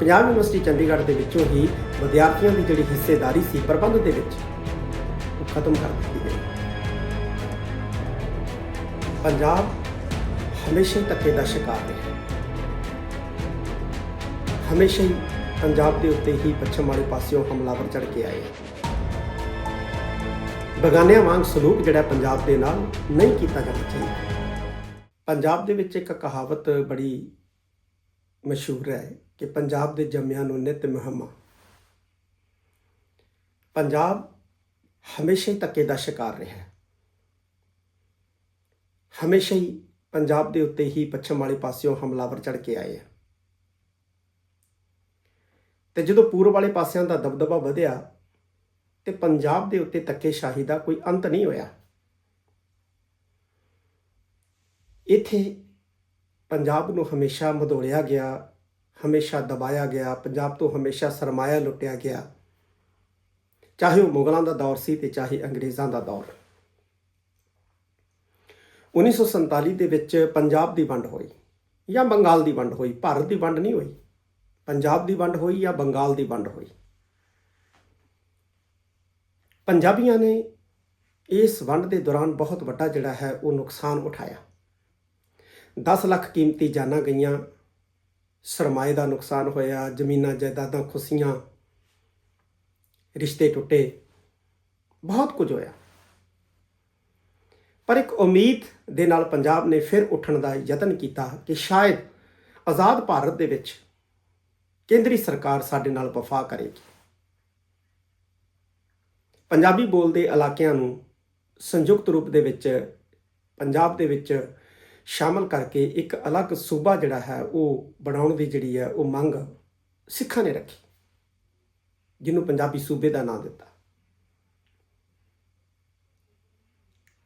Punjab university Chandigarh ਦੇ ਵਿੱਚੋਂ ਹੀ ਵਿਦਿਆਰਥੀਆਂ ਦੀ ਜਿਹੜੀ ਹਿੱਸੇਦਾਰੀ ਸੀ, ਪ੍ਰਬੰਧ ਦੇ ਵਿੱਚ ਉਹ ਖਤਮ ਕਰ ਦਿੱਤੀ ਗਈ। ਪੰਜਾਬ ਹਮੇਸ਼ਾ ਹੀ ਧੱਕੇ ਦਾ ਸ਼ਿਕਾਰ ਰਿਹਾ ਹਮੇਸ਼ਾ ਹੀ ਪੰਜਾਬ ਦੇ ਉੱਤੇ ਹੀ ਪੱਛਮ ਵਾਲੇ ਪਾਸਿਓਂ ਹਮਲਾਵਰ ਚੜ ਕੇ ਆਏ ਬਗਾਨਿਆਂ ਵਾਂਗ ਸਲੂਕ ਜਿਹੜਾ ਪੰਜਾਬ ਦੇ ਨਾਲ ਨਹੀਂ ਕੀਤਾ ਜਾਣਾ ਚਾਹੀਦਾ। ਪੰਜਾਬ ਦੇ ਵਿੱਚ ਇੱਕ ਕਹਾਵਤ ਬੜੀ ਮਸ਼ਹੂਰ ਹੈ ਕਿ ਪੰਜਾਬ ਦੇ ਜੰਮਿਆਂ ਨੂੰ ਨਿਤ ਮੁਹੰਮਾ। ਪੰਜਾਬ ਹਮੇਸ਼ਾ ਹੀ ਧੱਕੇ ਦਾ ਸ਼ਿਕਾਰ ਰਿਹਾ ਹੈ। ਹਮੇਸ਼ਾ ਹੀ ਪੰਜਾਬ ਦੇ ਉੱਤੇ ਹੀ ਪੱਛਮ ਵਾਲੇ ਪਾਸਿਓਂ ਹਮਲਾਵਰ ਚੜ ਕੇ ਆਏ ਆ। ਤੇ ਜਦੋਂ ਪੂਰਬ ਵਾਲੇ ਪਾਸਿਆਂ ਦਾ ਦਬਦਬਾ ਵਧਿਆ ਤੇ ਪੰਜਾਬ ਦੇ ਉੱਤੇ ਧੱਕੇਸ਼ਾਹੀ ਦਾ ਕੋਈ ਅੰਤ ਨਹੀਂ ਹੋਇਆ। ਇੱਥੇ ਪੰਜਾਬ ਨੂੰ ਹਮੇਸ਼ਾ ਮਧੋੜਿਆ ਗਿਆ, ਹਮੇਸ਼ਾ ਦਬਾਇਆ ਗਿਆ, ਪੰਜਾਬ ਤੋਂ ਹਮੇਸ਼ਾ ਸਰਮਾਇਆ ਲੁੱਟਿਆ ਗਿਆ। ਚਾਹੇ ਉਹ ਮੁਗਲਾਂ ਦਾ ਦੌਰ ਸੀ ਤੇ ਚਾਹੇ ਅੰਗਰੇਜ਼ਾਂ ਦਾ ਦੌਰ। 1947 ਦੇ ਵਿੱਚ ਪੰਜਾਬ ਦੀ ਵੰਡ ਹੋਈ ਜਾਂ ਬੰਗਾਲ ਦੀ ਵੰਡ ਹੋਈ, ਭਾਰਤ ਦੀ ਵੰਡ ਨਹੀਂ ਹੋਈ। ਪੰਜਾਬ ਦੀ ਵੰਡ ਹੋਈ ਜਾਂ ਬੰਗਾਲ ਦੀ ਵੰਡ ਹੋਈ? ਪੰਜਾਬੀਆਂ ਨੇ ਇਸ ਵੰਡ ਦੇ ਦੌਰਾਨ ਬਹੁਤ ਵੱਡਾ ਜਿਹੜਾ ਹੈ ਉਹ ਨੁਕਸਾਨ ਉਠਾਇਆ। 10 ਲੱਖ ਕੀਮਤੀ ਜਾਨਾਂ ਗਈਆਂ। ਸਰਮਾਏ ਦਾ ਨੁਕਸਾਨ ਹੋਇਆ, ਜ਼ਮੀਨਾਂ, ਜਾਇਦਾਦਾਂ ਖੁਸੀਆਂ, ਰਿਸ਼ਤੇ ਟੁੱਟੇ। ਬਹੁਤ ਕੁਝ ਹੋਇਆ। ਪਰ ਇੱਕ ਉਮੀਦ ਦੇ ਨਾਲ ਪੰਜਾਬ ਨੇ ਫਿਰ ਉੱਠਣ ਦਾ ਯਤਨ ਕੀਤਾ ਕਿ ਸ਼ਾਇਦ ਆਜ਼ਾਦ ਭਾਰਤ ਦੇ ਵਿੱਚ ਕੇਂਦਰੀ ਸਰਕਾਰ ਸਾਡੇ ਨਾਲ ਵਫਾ ਕਰੇਗੀ। ਪੰਜਾਬੀ ਬੋਲਦੇ ਇਲਾਕਿਆਂ ਨੂੰ ਸੰਯੁਕਤ ਰੂਪ ਦੇ ਵਿੱਚ, ਪੰਜਾਬ ਦੇ ਵਿੱਚ ਸ਼ਾਮਲ ਕਰਕੇ ਇੱਕ ਅਲੱਗ ਸੂਬਾ ਜਿਹੜਾ ਹੈ, ਉਹ ਬਣਾਉਣ ਦੀ ਜਿਹੜੀ ਹੈ, ਉਹ ਮੰਗ ਸਿੱਖਾਂ ਨੇ ਰੱਖੀ, ਜਿਹਨੂੰ ਪੰਜਾਬੀ ਸੂਬੇ ਦਾ ਨਾਮ ਦਿੱਤਾ।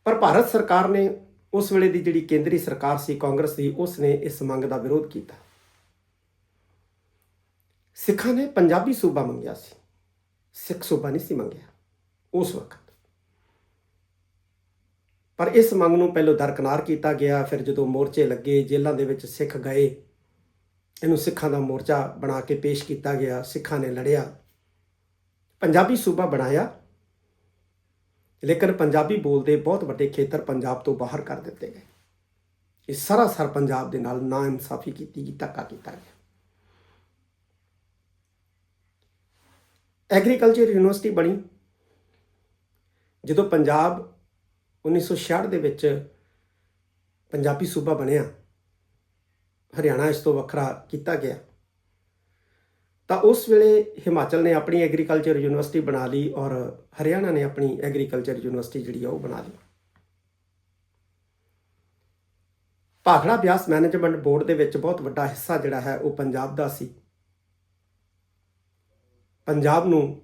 ਪਰ ਭਾਰਤ ਸਰਕਾਰ ਨੇ ਉਸ ਵੇਲੇ ਦੀ ਜਿਹੜੀ ਕੇਂਦਰੀ ਸਰਕਾਰ ਸੀ, ਕਾਂਗਰਸ ਦੀ, ਉਸ ਨੇ ਇਸ ਮੰਗ ਦਾ ਵਿਰੋਧ ਕੀਤਾ। ਸਿੱਖਾਂ ਨੇ ਪੰਜਾਬੀ ਸੂਬਾ ਮੰਗਿਆ ਸੀ। ਸਿੱਖ ਸੂਬਾ ਨਹੀਂ ਸੀ ਮੰਗਿਆ। ਉਸ ਵਕਤ ਪਰ ਇਸ ਮੰਗ ਨੂੰ ਪਹਿਲਾਂ ਦਰਕਨਾਰ ਕੀਤਾ ਗਿਆ, ਫਿਰ ਜਦੋਂ ਮੋਰਚੇ ਲੱਗੇ, ਜੇਲ੍ਹਾਂ ਦੇ ਵਿੱਚ ਸਿੱਖ ਗਏ, ਇਹਨੂੰ ਸਿੱਖਾਂ ਦਾ ਮੋਰਚਾ ਬਣਾ ਕੇ ਪੇਸ਼ ਕੀਤਾ ਗਿਆ, ਸਿੱਖਾਂ ਨੇ ਲੜਿਆ। ਪੰਜਾਬੀ ਸੂਬਾ ਬਣਾਇਆ, ਲੇਕਿਨ ਪੰਜਾਬੀ ਬੋਲਦੇ ਬਹੁਤ ਵੱਡੇ ਖੇਤਰ ਪੰਜਾਬ ਤੋਂ ਬਾਹਰ ਕਰ ਦਿੱਤੇ ਗਏ। ਇਹ ਸਰਾਸਰ ਪੰਜਾਬ ਦੇ ਨਾਲ ਨਾ ਇਨਸਾਫੀ ਕੀਤੀ ਗਈ ਧੱਕਾ ਕੀਤਾ ਗਿਆ। ਐਗਰੀਕਲਚਰ ਯੂਨੀਵਰਸਿਟੀ ਬਣੀ, ਜਦੋਂ ਪੰਜਾਬ 1966 ਦੇ ਵਿੱਚ ਪੰਜਾਬੀ ਸੂਬਾ ਬਣਿਆ। ਹਰਿਆਣਾ ਇਸ ਤੋਂ ਵੱਖਰਾ ਕੀਤਾ ਗਿਆ। ਤਾਂ ਉਸ ਵੇਲੇ ਹਿਮਾਚਲ ਨੇ ਆਪਣੀ ਐਗਰੀਕਲਚਰ ਯੂਨੀਵਰਸਿਟੀ ਬਣਾ ਲਈ ਔਰ ਹਰਿਆਣਾ ਨੇ ਆਪਣੀ ਐਗਰੀਕਲਚਰ ਯੂਨੀਵਰਸਿਟੀ ਜਿਹੜੀ ਆ ਉਹ ਬਣਾ ਲਈ। ਭਾਖੜਾ ਬਿਆਸ ਮੈਨੇਜਮੈਂਟ ਬੋਰਡ ਦੇ ਵਿੱਚ ਬਹੁਤ ਵੱਡਾ ਹਿੱਸਾ ਜਿਹੜਾ ਹੈ ਉਹ ਪੰਜਾਬ ਦਾ ਸੀ। ਪੰਜਾਬ ਨੂੰ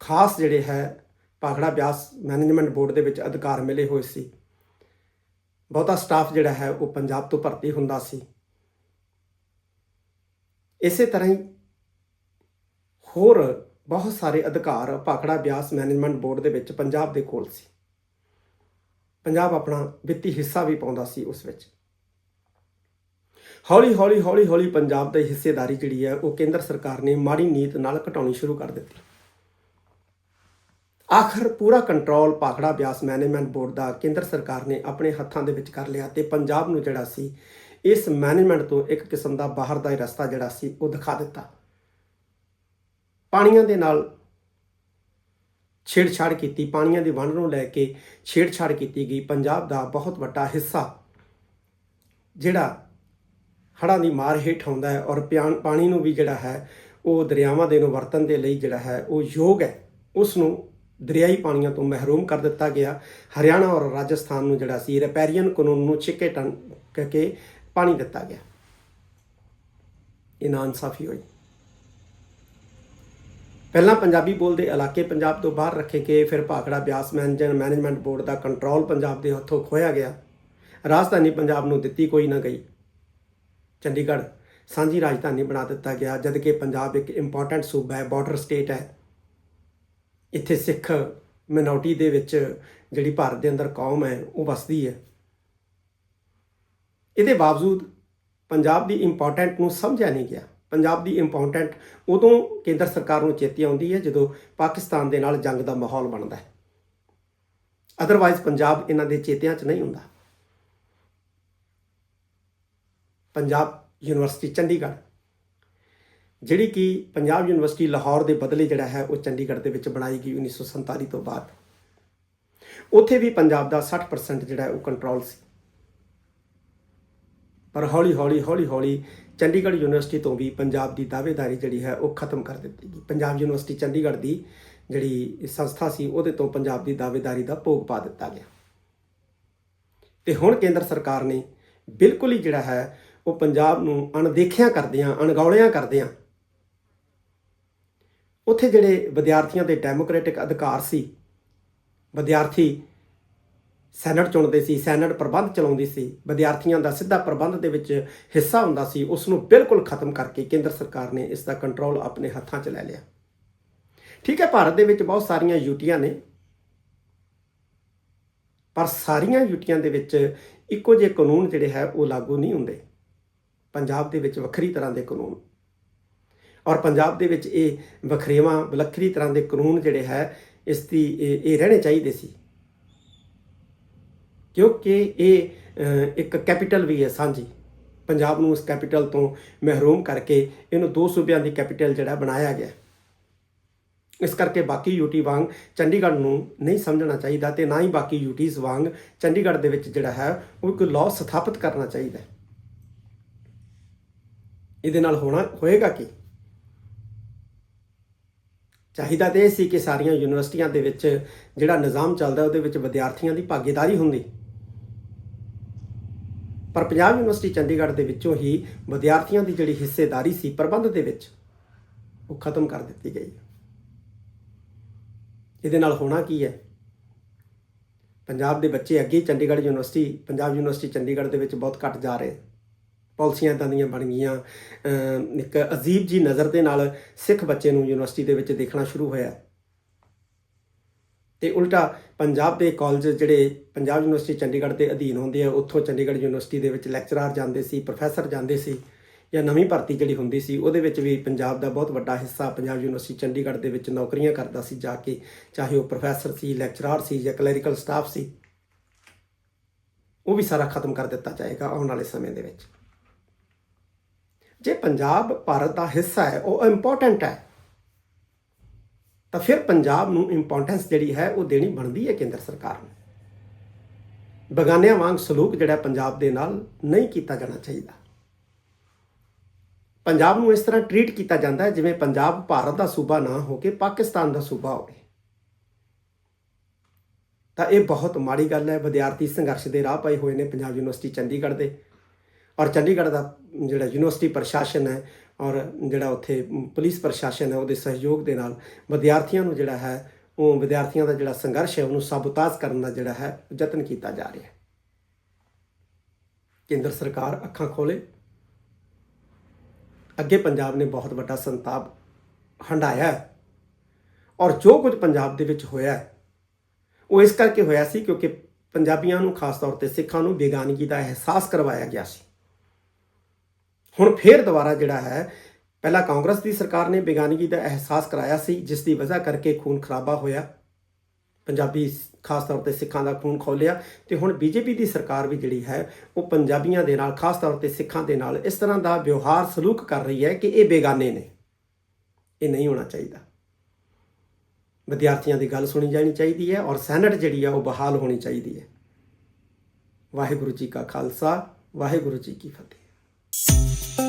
ਖਾਸ ਜਿਹੜੇ ਹੈ ਭਾਖੜਾ ਬਿਆਸ ਮੈਨੇਜਮੈਂਟ ਬੋਰਡ ਦੇ ਵਿੱਚ ਅਧਿਕਾਰ ਮਿਲੇ ਹੋਏ ਸੀ। ਬਹੁਤਾ ਸਟਾਫ ਜਿਹੜਾ ਹੈ ਉਹ ਪੰਜਾਬ ਤੋਂ ਭਰਤੀ ਹੁੰਦਾ ਸੀ। ਇਸੇ ਤਰ੍ਹਾਂ ਹੀ ਹੋਰ ਬਹੁਤ ਸਾਰੇ ਅਧਿਕਾਰ ਭਾਖੜਾ ਬਿਆਸ ਮੈਨੇਜਮੈਂਟ ਬੋਰਡ ਦੇ ਵਿੱਚ ਪੰਜਾਬ ਦੇ ਕੋਲ ਸੀ। ਪੰਜਾਬ ਆਪਣਾ ਵਿੱਤੀ ਹਿੱਸਾ ਵੀ ਪਾਉਂਦਾ ਸੀ ਉਸ ਵਿੱਚ। ਹੌਲੀ ਹੌਲੀ ਹੌਲੀ ਹੌਲੀ ਪੰਜਾਬ ਦੀ ਹਿੱਸੇਦਾਰੀ ਜਿਹੜੀ ਹੈ ਉਹ ਕੇਂਦਰ ਸਰਕਾਰ ਨੇ ਮਾੜੀ ਨੀਤ ਨਾਲ ਘਟਾਉਣੀ ਸ਼ੁਰੂ ਕਰ ਦਿੱਤੀ। ਆਖਰ ਪੂਰਾ control Bhakra Beas management board ਦਾ ਕੇਂਦਰ ਸਰਕਾਰ ਨੇ ਆਪਣੇ ਹੱਥਾਂ ਦੇ ਵਿੱਚ ਕਰ ਲਿਆ ਤੇ ਪੰਜਾਬ ਨੂੰ ਜਿਹੜਾ ਸੀ, ਇਸ ਮੈਨੇਜਮੈਂਟ ਤੋਂ ਇੱਕ ਕਿਸਮ ਦਾ ਬਾਹਰ ਦਾ ਹੀ ਰਸਤਾ ਜਿਹੜਾ ਸੀ, ਉਹ ਦਿਖਾ ਦਿੱਤਾ। ਪਾਣੀਆਂ ਦੇ ਨਾਲ ਛੇੜਛਾੜ ਕੀਤੀ, ਪਾਣੀਆਂ ਦੀ ਵੰਡ ਨੂੰ ਲੈ ਕੇ ਛੇੜਛਾੜ ਕੀਤੀ ਗਈ। ਪੰਜਾਬ ਦਾ ਬਹੁਤ ਵੱਡਾ ਹਿੱਸਾ ਜਿਹੜਾ ਹੜ੍ਹਾਂ ਦੀ ਮਾਰ ਹੇਠ ਆਉਂਦਾ ਹੈ ਔਰ ਪਿਆਣ- ਪਾਣੀ ਨੂੰ ਵੀ ਜਿਹੜਾ ਹੈ, ਉਹ ਦਰਿਆਵਾਂ ਦੇ ਨੂੰ ਵਰਤਣ ਦੇ ਲਈ ਜਿਹੜਾ ਹੈ, ਉਹ ਯੋਗ ਹੈ। ਉਸ ਨੂੰ ਦਰਿਆਈ ਪਾਣੀਆਂ ਤੋਂ ਮਹਿਰੂਮ ਕਰ ਦਿੱਤਾ ਗਿਆ। ਹਰਿਆਣਾ ਔਰ ਰਾਜਸਥਾਨ ਨੂੰ ਜਿਹੜਾ ਸੀ, ਰਿਪੈਰੀਅਨ ਕਾਨੂੰਨ ਨੂੰ ਛਿੱਕੇ ਟਨ ਕੇ ਪਾਣੀ ਦਿੱਤਾ ਗਿਆ। ਇਹ ਨਾਇਨਸਾਫੀ ਹੋਈ। ਪਹਿਲਾਂ ਪੰਜਾਬੀ ਬੋਲਦੇ ਇਲਾਕੇ ਪੰਜਾਬ ਤੋਂ ਬਾਹਰ ਰੱਖੇ ਗਏ ਫਿਰ Bhakra Beas manager management board ਦਾ ਕੰਟਰੋਲ ਪੰਜਾਬ ਦੇ ਹੱਥੋਂ ਖੋਇਆ ਗਿਆ। ਰਾਜਧਾਨੀ ਪੰਜਾਬ ਨੂੰ ਦਿੱਤੀ ਕੋਈ ਨਾ ਗਈ। ਚੰਡੀਗੜ੍ਹ ਸਾਂਝੀ ਰਾਜਧਾਨੀ ਬਣਾ ਦਿੱਤਾ ਗਿਆ, ਜਦਕਿ ਪੰਜਾਬ ਇੱਕ ਇੰਪੋਰਟੈਂਟ ਸੂਬਾ ਹੈ ਬਾਰਡਰ ਸਟੇਟ ਹੈ। ਇੱਥੇ ਸਿੱਖ ਮਿਨੋਰਟੀ ਦੇ ਵਿੱਚ ਜਿਹੜੀ ਭਾਰਤ ਦੇ ਅੰਦਰ ਕੌਮ ਹੈ, ਉਹ ਵਸਦੀ ਹੈ। ਇਹਦੇ ਬਾਵਜੂਦ ਪੰਜਾਬ ਦੀ ਇੰਪੋਰਟੈਂਟ ਨੂੰ ਸਮਝਿਆ ਨਹੀਂ ਗਿਆ। ਪੰਜਾਬ ਦੀ ਇੰਪੋਰਟੈਂਟ ਉਦੋਂ ਕੇਂਦਰ ਸਰਕਾਰ ਨੂੰ ਚੇਤੀ ਆਉਂਦੀ ਹੈ, ਜਦੋਂ ਪਾਕਿਸਤਾਨ ਦੇ ਨਾਲ ਜੰਗ ਦਾ ਮਾਹੌਲ ਬਣਦਾ ਹੈ। ਅਦਰਵਾਈਜ਼ ਪੰਜਾਬ ਇਹਨਾਂ ਦੇ ਚੇਤਿਆਂ 'ਚ ਨਹੀਂ ਹੁੰਦਾ। ਪੰਜਾਬ ਯੂਨੀਵਰਸਿਟੀ ਚੰਡੀਗੜ੍ਹ ਜਿਹੜੀ ਕਿ ਪੰਜਾਬ ਯੂਨੀਵਰਸਿਟੀ ਲਾਹੌਰ ਦੇ ਬਦਲੇ ਜਿਹੜਾ ਹੈ ਉਹ ਚੰਡੀਗੜ੍ਹ ਦੇ ਵਿੱਚ ਬਣਾਈ ਗਈ 1947 ਤੋਂ ਬਾਅਦ। ਉੱਥੇ ਵੀ ਪੰਜਾਬ ਦਾ 60% ਜਿਹੜਾ ਉਹ ਕੰਟਰੋਲ ਸੀ। ਪਰ ਹੌਲੀ ਹੌਲੀ ਹੌਲੀ ਹੌਲੀ ਚੰਡੀਗੜ੍ਹ ਯੂਨੀਵਰਸਿਟੀ ਤੋਂ ਵੀ ਪੰਜਾਬ ਦੀ ਦਾਅਵੇਦਾਰੀ ਜਿਹੜੀ ਹੈ ਉਹ ਖਤਮ ਕਰ ਦਿੱਤੀ ਗਈ। ਪੰਜਾਬ ਯੂਨੀਵਰਸਿਟੀ ਚੰਡੀਗੜ੍ਹ ਦੀ ਜਿਹੜੀ ਸੰਸਥਾ ਸੀ ਉਹਦੇ ਤੋਂ ਪੰਜਾਬ ਦੀ ਦਾਅਵੇਦਾਰੀ ਦਾ ਭੋਗ ਪਾ ਦਿੱਤਾ ਗਿਆ। ਤੇ ਹੁਣ ਕੇਂਦਰ ਸਰਕਾਰ ਨੇ ਬਿਲਕੁਲ ਹੀ ਜਿਹੜਾ ਹੈ ਉਹ ਪੰਜਾਬ ਨੂੰ ਅਣਦੇਖਿਆ ਕਰਦਿਆਂ, ਅਣਗੌਲਿਆਂ ਕਰਦਿਆਂ ਉੱਥੇ ਜਿਹੜੇ ਵਿਦਿਆਰਥੀਆਂ ਦੇ ਡੈਮੋਕ੍ਰੈਟਿਕ ਅਧਿਕਾਰ ਸੀ, ਵਿਦਿਆਰਥੀ ਸੈਨੇਟ ਚੁਣਦੇ ਸੀ, ਸੈਨੇਟ ਪ੍ਰਬੰਧ ਚਲਾਉਂਦੀ ਸੀ, ਵਿਦਿਆਰਥੀਆਂ ਦਾ ਸਿੱਧਾ ਪ੍ਰਬੰਧ ਦੇ ਵਿੱਚ ਹਿੱਸਾ ਹੁੰਦਾ ਸੀ, ਉਸ ਨੂੰ ਬਿਲਕੁਲ ਖਤਮ ਕਰਕੇ ਕੇਂਦਰ ਸਰਕਾਰ ਨੇ ਇਸ ਦਾ ਕੰਟਰੋਲ ਆਪਣੇ ਹੱਥਾਂ 'ਚ ਲੈ ਲਿਆ। ਠੀਕ ਹੈ, ਭਾਰਤ ਦੇ ਵਿੱਚ ਬਹੁਤ ਸਾਰੀਆਂ ਯੂਟੀਆਂ ਨੇ, ਪਰ ਸਾਰੀਆਂ ਯੂਟੀਆਂ ਦੇ ਵਿੱਚ ਇੱਕੋ ਜਿਹੇ ਕਾਨੂੰਨ ਜਿਹੜੇ ਹੈ, ਉਹ ਲਾਗੂ ਨਹੀਂ ਹੁੰਦੇ। ਪੰਜਾਬ ਦੇ ਵਿੱਚ ਵੱਖਰੀ ਤਰ੍ਹਾਂ ਦੇ ਕਾਨੂੰਨ। ਔਰ ਪੰਜਾਬ ਦੇ ਵਿੱਚ ਇਹ ਵਖਰੇਵਾਂ, ਵੱਖਰੀ ਤਰ੍ਹਾਂ ਦੇ ਕਾਨੂੰਨ ਜਿਹੜੇ ਹੈ, ਇਸ ਦੀ ਇਹ ਰਹਿਣੇ ਚਾਹੀਦੇ ਸੀ। ਕਿਉਂਕਿ ਇਹ ਇੱਕ ਕੈਪੀਟਲ ਵੀ ਹੈ ਸਾਂਝੀ। ਪੰਜਾਬ ਨੂੰ ਉਸ ਕੈਪੀਟਲ ਤੋਂ ਮਹਿਰੂਮ ਕਰਕੇ ਇਹਨੂੰ ਦੋ ਸੂਬਿਆਂ ਦੀ ਕੈਪੀਟਲ ਜਿਹੜਾ ਬਣਾਇਆ ਗਿਆ। ਇਸ ਕਰਕੇ ਬਾਕੀ ਯੂਟੀ ਵਾਂਗ ਚੰਡੀਗੜ੍ਹ ਨੂੰ ਨਹੀਂ ਸਮਝਣਾ ਚਾਹੀਦਾ ਤੇ ਨਾ ਹੀ ਬਾਕੀ ਯੂਟੀਜ਼ ਵਾਂਗ ਚੰਡੀਗੜ੍ਹ ਦੇ ਵਿੱਚ ਜਿਹੜਾ ਹੈ, ਉਹ ਇੱਕ ਲਾਅ ਸਥਾਪਿਤ ਕਰਨਾ ਚਾਹੀਦਾ ਇਹਦੇ ਨਾਲ ਹੋਣਾ, ਹੋਏਗਾ ਕੀ? ਚਾਹੀਦਾ ਤੇ ਇਹ ਸੀ ਕਿ ਸਾਰੀਆਂ ਯੂਨੀਵਰਸਿਟੀਆਂ ਦੇ ਵਿੱਚ ਜਿਹੜਾ ਨਿਜ਼ਾਮ ਚੱਲਦਾ ਉਹਦੇ ਵਿੱਚ ਵਿਦਿਆਰਥੀਆਂ ਦੀ ਭਾਗੀਦਾਰੀ ਹੁੰਦੀ। ਪਰ ਪੰਜਾਬ ਯੂਨੀਵਰਸਿਟੀ ਚੰਡੀਗੜ੍ਹ ਦੇ ਵਿੱਚੋਂ ਹੀ ਵਿਦਿਆਰਥੀਆਂ ਦੀ ਜਿਹੜੀ ਹਿੱਸੇਦਾਰੀ ਸੀ ਪ੍ਰਬੰਧ ਦੇ ਵਿੱਚ ਉਹ ਖਤਮ ਕਰ ਦਿੱਤੀ ਗਈ। ਇਹਦੇ ਨਾਲ ਹੋਣਾ ਕੀ ਹੈ? ਪੰਜਾਬ ਦੇ ਬੱਚੇ ਅੱਗੇ ਚੰਡੀਗੜ੍ਹ ਯੂਨੀਵਰਸਿਟੀ, ਪੰਜਾਬ ਯੂਨੀਵਰਸਿਟੀ ਚੰਡੀਗੜ੍ਹ ਦੇ ਵਿੱਚ ਬਹੁਤ ਘੱਟ ਜਾ ਰਹੇ। ਪਾਲਿਸੀਆਂ ਇਦਾਂ ਦੀਆਂ ਬਣ ਗਈਆਂ। ਇੱਕ ਅਜੀਬ ਜੀ ਨਜ਼ਰ ਦੇ ਨਾਲ ਸਿੱਖ ਬੱਚੇ ਨੂੰ ਯੂਨੀਵਰਸਿਟੀ ਦੇ ਵਿੱਚ ਦੇਖਣਾ ਸ਼ੁਰੂ ਹੋਇਆ। ਤੇ ਉਲਟਾ ਪੰਜਾਬ ਦੇ ਕਾਲਜ ਜਿਹੜੇ ਪੰਜਾਬ ਯੂਨੀਵਰਸਿਟੀ ਚੰਡੀਗੜ੍ਹ ਦੇ ਅਧੀਨ ਹੁੰਦੇ ਆ, ਉੱਥੋਂ ਚੰਡੀਗੜ੍ਹ ਯੂਨੀਵਰਸਿਟੀ ਦੇ ਵਿੱਚ ਲੈਕਚਰਰ ਜਾਂਦੇ ਸੀ, ਪ੍ਰੋਫੈਸਰ ਜਾਂਦੇ ਸੀ ਜਾਂ ਨਵੀਂ ਭਰਤੀ ਜਿਹੜੀ ਹੁੰਦੀ ਸੀ, ਉਹਦੇ ਵਿੱਚ ਵੀ ਪੰਜਾਬ ਦਾ ਬਹੁਤ ਵੱਡਾ ਹਿੱਸਾ ਪੰਜਾਬ ਯੂਨੀਵਰਸਿਟੀ ਚੰਡੀਗੜ੍ਹ ਦੇ ਵਿੱਚ ਨੌਕਰੀਆਂ ਕਰਦਾ ਸੀ ਜਾ ਕੇ, ਚਾਹੇ ਉਹ ਪ੍ਰੋਫੈਸਰ ਸੀ, ਲੈਕਚਰਰ ਸੀ ਜਾਂ ਕਲੈਰੀਕਲ ਸਟਾਫ ਸੀ। ਉਹ ਵੀ ਸਾਰਾ ਖਤਮ ਕਰ ਦਿੱਤਾ ਜਾਏਗਾ ਆਉਣ ਵਾਲੇ ਸਮੇਂ ਦੇ ਵਿੱਚ। ਜੇ ਪੰਜਾਬ, ਭਾਰਤ ਦਾ ਹਿੱਸਾ ਹੈ, ਉਹ ਇੰਪੋਰਟੈਂਟ ਹੈ, ਤਾਂ ਫਿਰ ਪੰਜਾਬ ਨੂੰ ਇੰਪੋਰਟੈਂਸ ਜਿਹੜੀ ਹੈ, ਉਹ ਦੇਣੀ ਬਣਦੀ ਹੈ ਕੇਂਦਰ ਸਰਕਾਰ ਨੂੰ। ਬਗਾਨਿਆਂ ਵਾਂਗ ਸਲੂਕ ਜਿਹੜਾ ਪੰਜਾਬ ਦੇ ਨਾਲ ਨਹੀਂ ਕੀਤਾ ਜਾਣਾ ਚਾਹੀਦਾ। ਪੰਜਾਬ ਨੂੰ ਇਸ ਤਰ੍ਹਾਂ ਟਰੀਟ ਕੀਤਾ ਜਾਂਦਾ ਹੈ, ਜਿਵੇਂ ਪੰਜਾਬ, ਭਾਰਤ ਦਾ ਸੂਬਾ ਨਾ ਹੋ ਕੇ ਪਾਕਿਸਤਾਨ ਦਾ ਸੂਬਾ ਹੋਵੇ। ਤਾਂ ਇਹ ਬਹੁਤ ਮਾੜੀ ਗੱਲ ਹੈ। ਵਿਦਿਆਰਥੀ ਸੰਘਰਸ਼ ਦੇ ਰਾਹ ਪਏ ਹੋਏ ਨੇ ਪੰਜਾਬ ਯੂਨੀਵਰਸਿਟੀ ਚੰਡੀਗੜ੍ਹ ਦੇ। ਔਰ ਚੰਡੀਗੜ੍ਹ ਦਾ ਜਿਹੜਾ ਯੂਨੀਵਰਸਿਟੀ ਪ੍ਰਸ਼ਾਸਨ ਹੈ ਔਰ ਜਿਹੜਾ ਉੱਥੇ ਪੁਲਿਸ ਪ੍ਰਸ਼ਾਸਨ ਹੈ, ਉਹਦੇ ਸਹਿਯੋਗ ਦੇ ਨਾਲ ਵਿਦਿਆਰਥੀਆਂ ਨੂੰ ਜਿਹੜਾ ਹੈ, ਉਹ ਵਿਦਿਆਰਥੀਆਂ ਦਾ ਜਿਹੜਾ ਸੰਘਰਸ਼ ਹੈ, ਉਹਨੂੰ ਸਾਬੋਤਾਜ ਕਰਨ ਦਾ ਜਿਹੜਾ ਹੈ, ਯਤਨ ਕੀਤਾ ਜਾ ਰਿਹਾ ਹੈ। ਕੇਂਦਰ ਸਰਕਾਰ ਅੱਖਾਂ ਖੋਲੇ। ਅੱਗੇ ਪੰਜਾਬ ਨੇ ਬਹੁਤ ਵੱਡਾ ਸੰਤਾਪ ਹੰਡਾਇਆ ਔਰ ਜੋ ਕੁਝ ਪੰਜਾਬ ਦੇ ਵਿੱਚ ਹੋਇਆ ਉਹ ਇਸ ਕਰਕੇ ਹੋਇਆ ਸੀ ਕਿਉਂਕਿ ਪੰਜਾਬੀਆਂ ਨੂੰ, ਖਾਸ ਤੌਰ ਤੇ ਸਿੱਖਾਂ ਨੂੰ ਬੇਗਾਨਗੀ ਦਾ ਅਹਿਸਾਸ ਕਰਵਾਇਆ ਗਿਆ ਸੀ। ਹੁਣ ਫੇਰ ਦੁਬਾਰਾ ਜਿਹੜਾ ਹੈ, ਪਹਿਲਾਂ ਕਾਂਗਰਸ ਦੀ ਸਰਕਾਰ ਨੇ ਬੇਗਾਨਗੀ ਦਾ ਅਹਿਸਾਸ ਕਰਾਇਆ ਸੀ, ਜਿਸ ਦੀ ਵਜ੍ਹਾ ਕਰਕੇ ਖੂਨ ਖਰਾਬਾ ਹੋਇਆ। ਪੰਜਾਬੀ ਖਾਸ ਤੌਰ ਤੇ ਸਿੱਖਾਂ ਦਾ ਖੂਨ ਖੋਲਿਆ ਤੇ ਹੁਣ ਬੀਜੇਪੀ ਦੀ ਸਰਕਾਰ ਵੀ ਜਿਹੜੀ ਹੈ, ਉਹ ਪੰਜਾਬੀਆਂ ਦੇ ਨਾਲ, ਖਾਸ ਤੌਰ ਤੇ ਸਿੱਖਾਂ ਦੇ ਨਾਲ ਇਸ ਤਰ੍ਹਾਂ ਦਾ ਵਿਵਹਾਰ ਸਲੂਕ ਕਰ ਰਹੀ ਹੈ ਕਿ ਇਹ ਬੇਗਾਨੇ ਨੇ। ਇਹ ਨਹੀਂ ਹੋਣਾ ਚਾਹੀਦਾ। ਵਿਦਿਆਰਥੀਆਂ ਦੀ ਗੱਲ ਸੁਣੀ ਜਾਣੀ ਚਾਹੀਦੀ ਹੈ ਔਰ ਸੈਨੇਟ ਜਿਹੜੀ ਆ, ਉਹ ਬਹਾਲ ਹੋਣੀ ਚਾਹੀਦੀ ਹੈ। ਵਾਹਿਗੁਰੂ ਜੀ ਕਾ ਖਾਲਸਾ, ਵਾਹਿਗੁਰੂ ਜੀ ਕੀ ਫਤਿਹ। Música